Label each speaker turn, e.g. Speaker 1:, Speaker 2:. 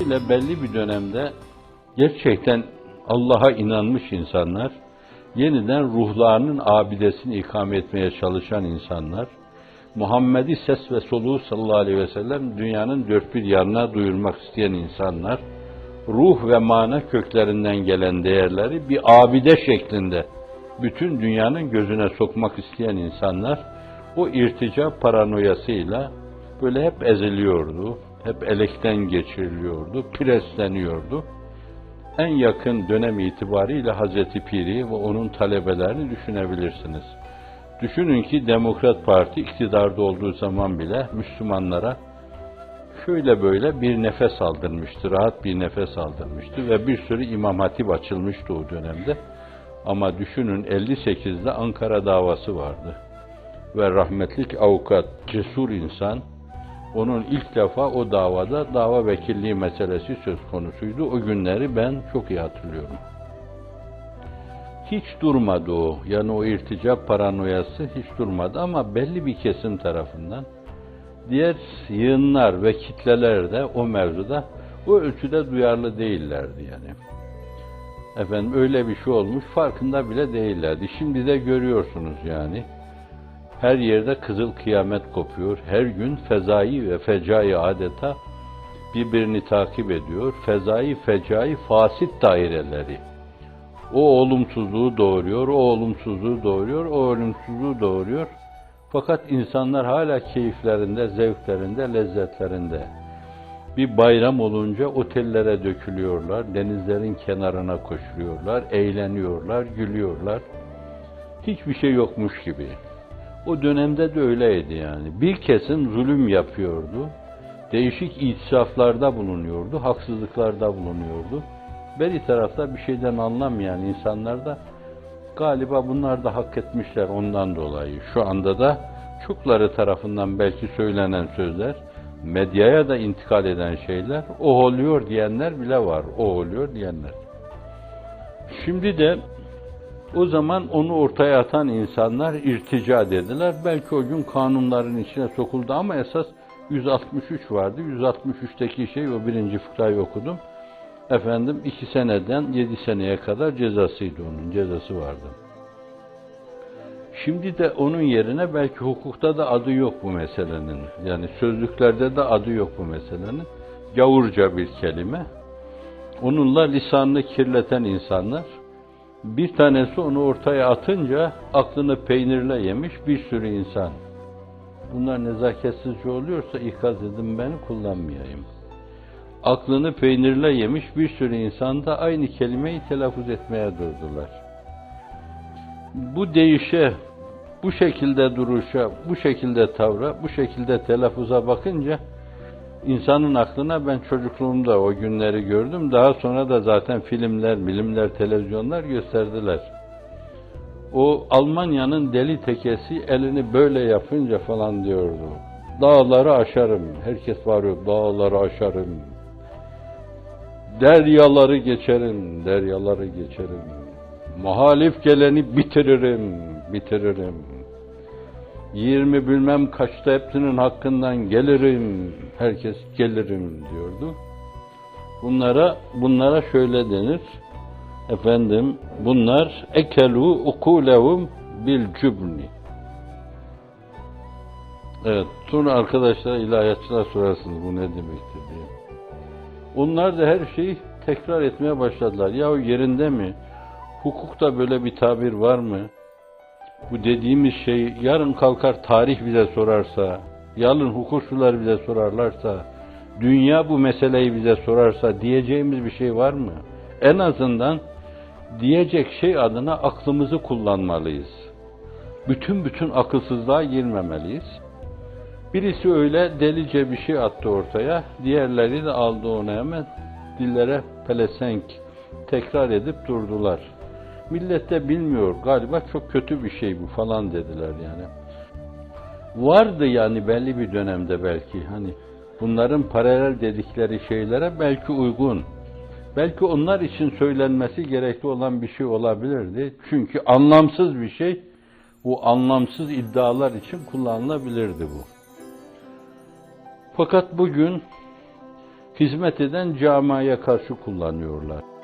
Speaker 1: Dolayısıyla belli bir dönemde gerçekten Allah'a inanmış insanlar, yeniden ruhlarının abidesini ikame etmeye çalışan insanlar, Muhammed'i ses ve soluğu sallallahu aleyhi ve sellem dünyanın dört bir yanına duyurmak isteyen insanlar, ruh ve mana köklerinden gelen değerleri bir abide şeklinde bütün dünyanın gözüne sokmak isteyen insanlar o irtica paranoyasıyla böyle hep eziliyordu, hep elekten geçiriliyordu, presleniyordu. En yakın dönem itibariyle Hazreti Piri ve onun talebelerini düşünebilirsiniz. Düşünün ki Demokrat Parti iktidarda olduğu zaman bile Müslümanlara şöyle böyle bir nefes aldırmıştı, rahat bir nefes aldırmıştı ve bir sürü imam hatip açılmıştı o dönemde. Ama düşünün 58'de Ankara davası vardı. Ve rahmetlik avukat, cesur insan, onun ilk defa o davada dava vekilliği meselesi söz konusuydu. O günleri ben çok iyi hatırlıyorum. Hiç durmadı o. Yani o irtica paranoyası hiç durmadı ama belli bir kesim tarafından diğer yığınlar ve kitleler de o mevzuda o ölçüde duyarlı değillerdi yani. Efendim öyle bir şey olmuş farkında bile değillerdi. Şimdi de görüyorsunuz yani. Her yerde kızıl kıyamet kopuyor. Her gün fezai ve fecai adeta birbirini takip ediyor. Fezai, fecai, fasit daireleri. O olumsuzluğu doğuruyor, o olumsuzluğu doğuruyor, o olumsuzluğu doğuruyor. Fakat insanlar hala keyiflerinde, zevklerinde, lezzetlerinde. Bir bayram olunca otellere dökülüyorlar, denizlerin kenarına koşuyorlar, eğleniyorlar, gülüyorlar. Hiçbir şey yokmuş gibi. O dönemde de öyleydi yani. Bir kesim zulüm yapıyordu. Değişik itisaflarda bulunuyordu, haksızlıklarda bulunuyordu. Beri tarafta bir şeyden anlamayan insanlar da galiba bunlar da hak etmişler ondan dolayı. Şu anda da çokları tarafından belki söylenen sözler, medyaya da intikal eden şeyler, o oluyor diyenler bile var, o oluyor diyenler. Şimdi de o zaman onu ortaya atan insanlar irtica dediler. Belki o gün kanunların içine sokuldu ama esas 163 vardı. 163'teki şey o birinci fıkrayı okudum. Efendim iki seneden yedi seneye kadar cezasıydı onun, cezası vardı. Şimdi de onun yerine belki hukukta da adı yok bu meselenin. Yani sözlüklerde de adı yok bu meselenin. Gavurca bir kelime. Onunla lisanını kirleten insanlar bir tanesi onu ortaya atınca aklını peynirle yemiş bir sürü insan. Bunlar nezaketsizce oluyorsa ikaz edin beni kullanmayayım. Aklını peynirle yemiş bir sürü insan da aynı kelimeyi telaffuz etmeye durdular. Bu değişe, bu şekilde duruşa, bu şekilde tavra, bu şekilde telaffuza bakınca insanın aklına ben çocukluğumda o günleri gördüm. Daha sonra da zaten filmler, bilimler, televizyonlar gösterdiler. O Almanya'nın deli tekesi elini böyle yapınca falan diyordu. Dağları aşarım. Herkes varıyor. Dağları aşarım. Deryaları geçerim. Deryaları geçerim. Muhalif geleni bitiririm. Bitiririm. Yirmi bilmem kaçta hepsinin hakkından gelirim. Herkes gelirim diyordu. Bunlara bunlara şöyle denir. Efendim bunlar ekelu ukulehum bil cübni. Evet, sonra arkadaşlar ilahiyatçılar sorarsınız bu ne demektir diye. Onlar da her şeyi tekrar etmeye başladılar. Ya yerinde mi? Hukukta böyle bir tabir var mı? Bu dediğimiz şey yarın kalkar tarih bize sorarsa, yarın hukukçular bize sorarlarsa, dünya bu meseleyi bize sorarsa diyeceğimiz bir şey var mı? En azından diyecek şey adına aklımızı kullanmalıyız. Bütün bütün akılsızlığa girmemeliyiz. Birisi öyle delice bir şey attı ortaya, diğerleri de aldı onu hemen dillere pelesenk tekrar edip durdular. Millet de bilmiyor galiba çok kötü bir şey bu falan dediler yani. Vardı yani belli bir dönemde belki hani bunların paralel dedikleri şeylere belki uygun. Belki onlar için söylenmesi gerekli olan bir şey olabilirdi. Çünkü anlamsız bir şey bu anlamsız iddialar için kullanılabilirdi bu. Fakat bugün hizmet eden camiye karşı kullanıyorlar.